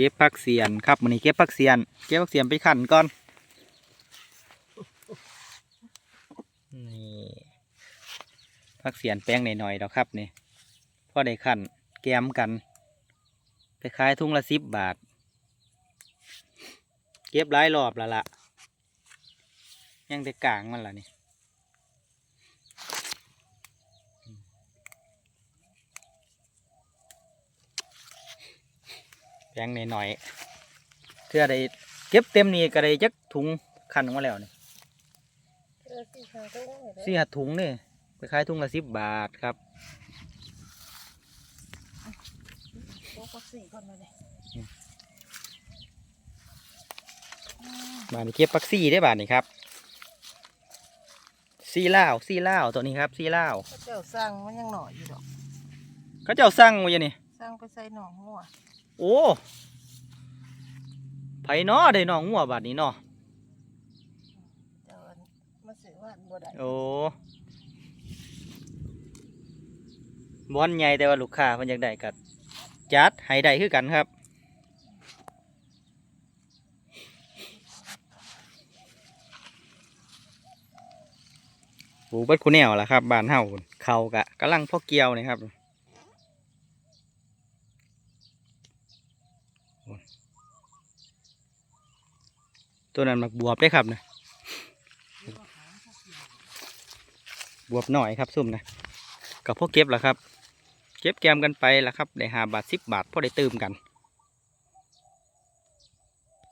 ก็บผักเสียนครับมันนี้เก็บผักเสียน เก็บผักเสียนไปขันก่อนนี่ผักเสียนแป้งหน่อยๆแล้วครับนี่พอได้ขันแกมกัน ไปขายทุ่งละสิบบาท เก็บหลายรอบแล้วล่ะ ยังแต่กลางมันล่ะนี่ งหน่อยๆเพื่อได้เก็บเต็มนี่ก็ได้จักถุงคันออกมาแล้วนี่เออสี่ขาตุ้งเลยเด้อสี่หัดถุงนี่ไปขายถุงละสิบบาทครับโต๊ะก็สี่ก่อนมาเลยบาทนี้เก็บปักซี่ได้บาทนี่ครับซี่ล่าวซี่ล่าวตัวนี้ครับซี่ล่าวพระเจ้าสร้างมันยังหน่อยอยู่ดอกเขาเจ้าสั่งไว้อยู่นี่สร้างไปใส่หนองหัว โอ้ไผเนาะได้น้องงัวบาทนี้เนาะเจ้าอันมาซื้อว่านบ่ได้โอ้บอนใหญ่แต่ว่าลูกค้าเพิ่นอยากได้กัจัดให้ได้คือกันครับปลูกเบัดคูแนวล่ะครับบ้านเฮาพุ่นเขากะกำลังพอเกี่ยวนี่ครับพุ่น ตัวนั้นมักบวบได้ครับนะบวบหน่อยครับซุ่มนะกับพวกเก็บล่ะครับ เก็บแกมกันไปละครับได้หาบาทสิบบาทพอได้เติมกัน